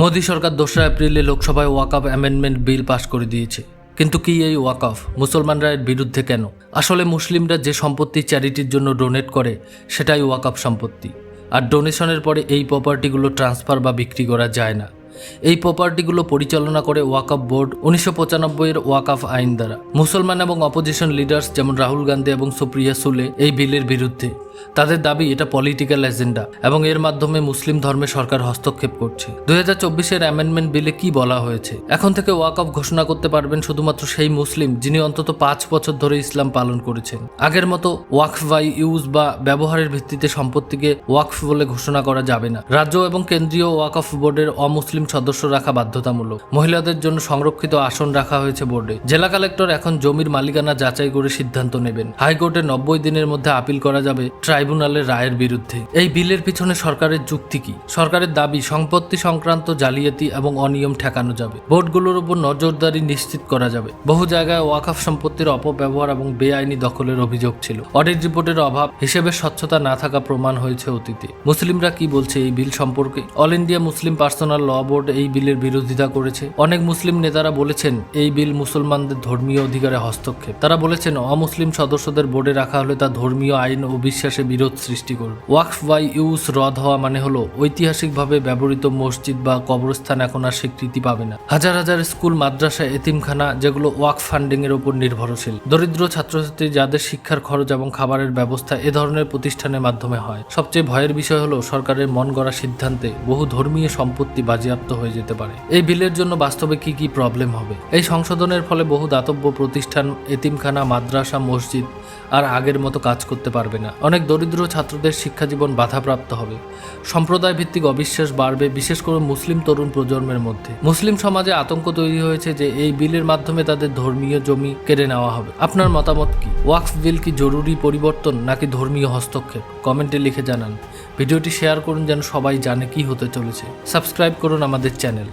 মোদী সরকার দোসরা এপ্রিলে লোকসভায় ওয়াকআপ অ্যামেন্ডমেন্ট বিল পাশ করে দিয়েছে। কিন্তু কি এই ওয়াকআফ মুসলমানরা এর বিরুদ্ধে কেন? আসলে মুসলিমরা যে সম্পত্তি চ্যারিটির জন্য ডোনেট করে, সেটাই ওয়াকআপ সম্পত্তি। আর ডোনেশনের পরে এই প্রপার্টিগুলো ট্রান্সফার বা বিক্রি করা যায় না। এই প্রপার্টিগুলো পরিচালনা করে ওয়াকআপ বোর্ড উনিশশো পঁচানব্বই এর ওয়াকআফ আইন দ্বারা। মুসলমান এবং অপোজিশন লিডার্স যেমন রাহুল গান্ধী এবং সুপ্রিয়া সুলে এই বিলের বিরুদ্ধে। তাদের দাবি এটা পলিটিক্যাল এজেন্ডা এবং এর মাধ্যমে মুসলিম ধর্মে সরকার হস্তক্ষেপ করছে। দুই হাজার চব্বিশের অ্যামেন্ডমেন্ট বিলে কি বলা হয়েছে? এখন থেকে ওয়াকআপ ঘোষণা করতে পারবেন শুধুমাত্র সেই মুসলিম যিনি অন্তত পাঁচ বছর ধরে ইসলাম পালন করেছেন। আগের মতো ওয়াকফ বাই ইউজ বা ব্যবহারের ভিত্তিতে সম্পত্তিকে ওয়াকফ বলে ঘোষণা করা যাবে না। রাজ্য এবং কেন্দ্রীয় ওয়াকফ বোর্ডের অমুসলিম সদস্য রাখা বাধ্যতামূলক। মহিলাদের জন্য সংরক্ষিত আসন রাখা হয়েছে বোর্ডে জেলা কালেক্টর এখন জমির মালিকানা যাচাই করে সিদ্ধান্ত নেবেন। হাইকোর্টে নব্বই দিনের মধ্যে আপিল করা যাবে। ট্রাইব্যুনালের রায়ের বিরুদ্ধে। এই বিলের পিছনে সরকারের যুক্তি কি? সরকারের দাবি, সম্পত্তি সংক্রান্ত জালিয়াতি এবং অনিয়ম ঠেকানো যাবে। বোর্ডগুলোর উপর নজরদারি নিশ্চিত করা যাবে। বহু জায়গায় ওয়াকাফ সম্পত্তির অপব্যবহার এবং বেআইনি দখলের অভিযোগ ছিল। অডিট রিপোর্টের অভাব হিসেবে স্বচ্ছতা না থাকা প্রমাণ হয়েছে অতীতে। মুসলিমরা কি বলছে এই বিল সম্পর্কে? All India Muslim personal law board এই বিলের বিরোধিতা করেছে। অনেক মুসলিম নেতারা বলেছেন, এই বিল মুসলমানদের ধর্মীয় অধিকারে হস্তক্ষেপ। তারা বলেছেন, অমুসলিম সদস্যদের বোর্ডে রাখা হলে তা ধর্মীয় আইন ও বিশ্বাসে বিরোধ সৃষ্টি করবে ওয়াকফ বাই ইউস রদ হওয়া মানে হলো ঐতিহাসিকভাবে ব্যবহৃত মসজিদ বা কবরস্থান এখন আর স্বীকৃতি পাবে না। হাজার হাজার স্কুল, মাদ্রাসা, এতিমখানা যেগুলো ওয়াক ফান্ডিং এর উপর নির্ভরশীল। দরিদ্র ছাত্রছাত্রী যাদের শিক্ষার খরচ এবং খাবারের ব্যবস্থা এ ধরনের প্রতিষ্ঠানের মাধ্যমে হয়। সবচেয়ে ভয়ের বিষয় হলো সরকারের মন গড়া সিদ্ধান্তে বহু ধর্মীয় সম্পত্তি বাজেয়াপ্ত হয়ে যেতে পারে। এই বিলের জন্য বাস্তবে কি কি প্রবলেম হবে? এই সংশোধনের ফলে বহু দাতব্য প্রতিষ্ঠান, এতিমখানা, মাদ্রাসা, মসজিদ আর আগের মতো কাজ করতে পারবে না। অনেক দরিদ্র ছাত্রদের শিক্ষাজীবন বাধাপ্রাপ্ত হবে। সম্প্রদায় ভিত্তিক অবিশ্বাস বাড়বে, বিশেষ করে মুসলিম তরুণ প্রজন্মের মধ্যে। মুসলিম সমাজে আতঙ্ক তৈরি হয়েছে যে এই বিলের মাধ্যমে তাদের ধর্মীয় জমি কেড়ে নেওয়া হবে। আপনার মতামত কি? ওয়াকফ বিল কি জরুরি পরিবর্তন নাকি ধর্মীয় হস্তক্ষেপ? কমেন্টে লিখে জানান। ভিডিওটি শেয়ার করুন যেন সবাই জানে কি হতে চলেছে। সাবস্ক্রাইব করুন আমাদের চ্যানেল।